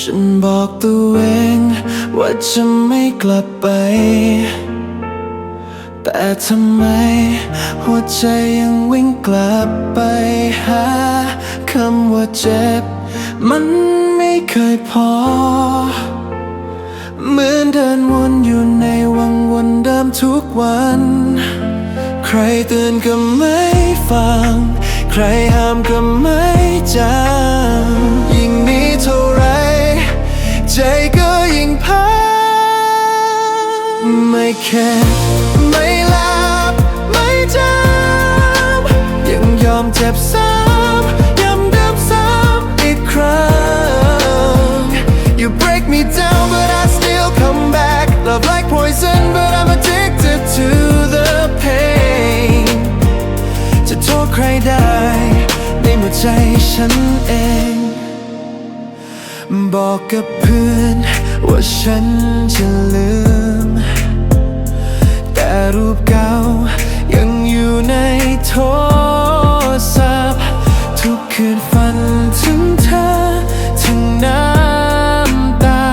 ฉันบอกตัวเองว่าจะไม่กลับไป แต่ทำไม หัวใจยังวิ่งกลับไปหาคำว่าเจ็บ มันไม่เคยพอ เหมือนเดินวนอยู่ในวังวนเดิมทุกวัน ใครเตือนก็ไม่ฟัง ใคร ไม่แค่ไม่หลับไม่จำยังยอมเจ็บซ้ำย้ำเดิมซ้ำอีกครั้ง You break me down but I still come back Love like poison but I'm addicted to the pain จะโทษใครได้ในเมื่อใจฉันเอง บอกกับเพื่อนว่าฉันจะลืม รูปเก่า ยังอยู่ในโทรศัพท์ ทุกคืนฝันถึงเธอถึงน้ำตา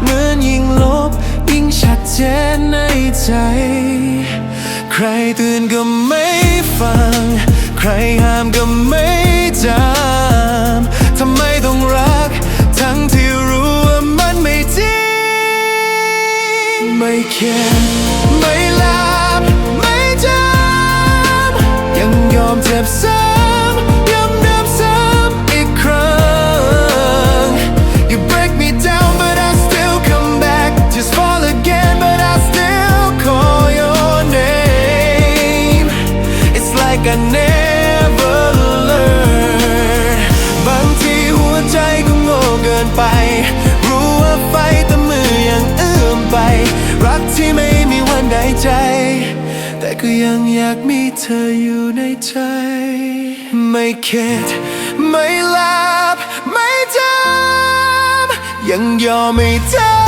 เหมือนยิ่งลบ ยิ่งชัดเจนในใจ ใครตือนก็ไม่ฟัง ใครห้ามก็ไม่จำทำไมต้องรัก ทั้งที่รู้ว่ามันไม่จริง ไม่แค่ จ็บซ้ำย้ำเดิมซ้ำอีกครั้ง You break me down but I still come back Just fall again but I still call your name It's like I never learned บางทีหัวใจก็โง่เกินไป ก็ยังอยากมีเธออยู่ในใจ ไม่เข็ดไม่หลับไม่จำยังยอมไม่เธอ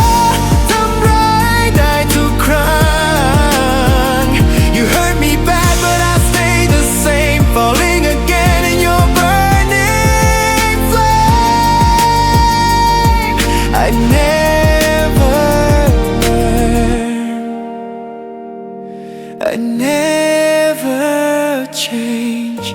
never change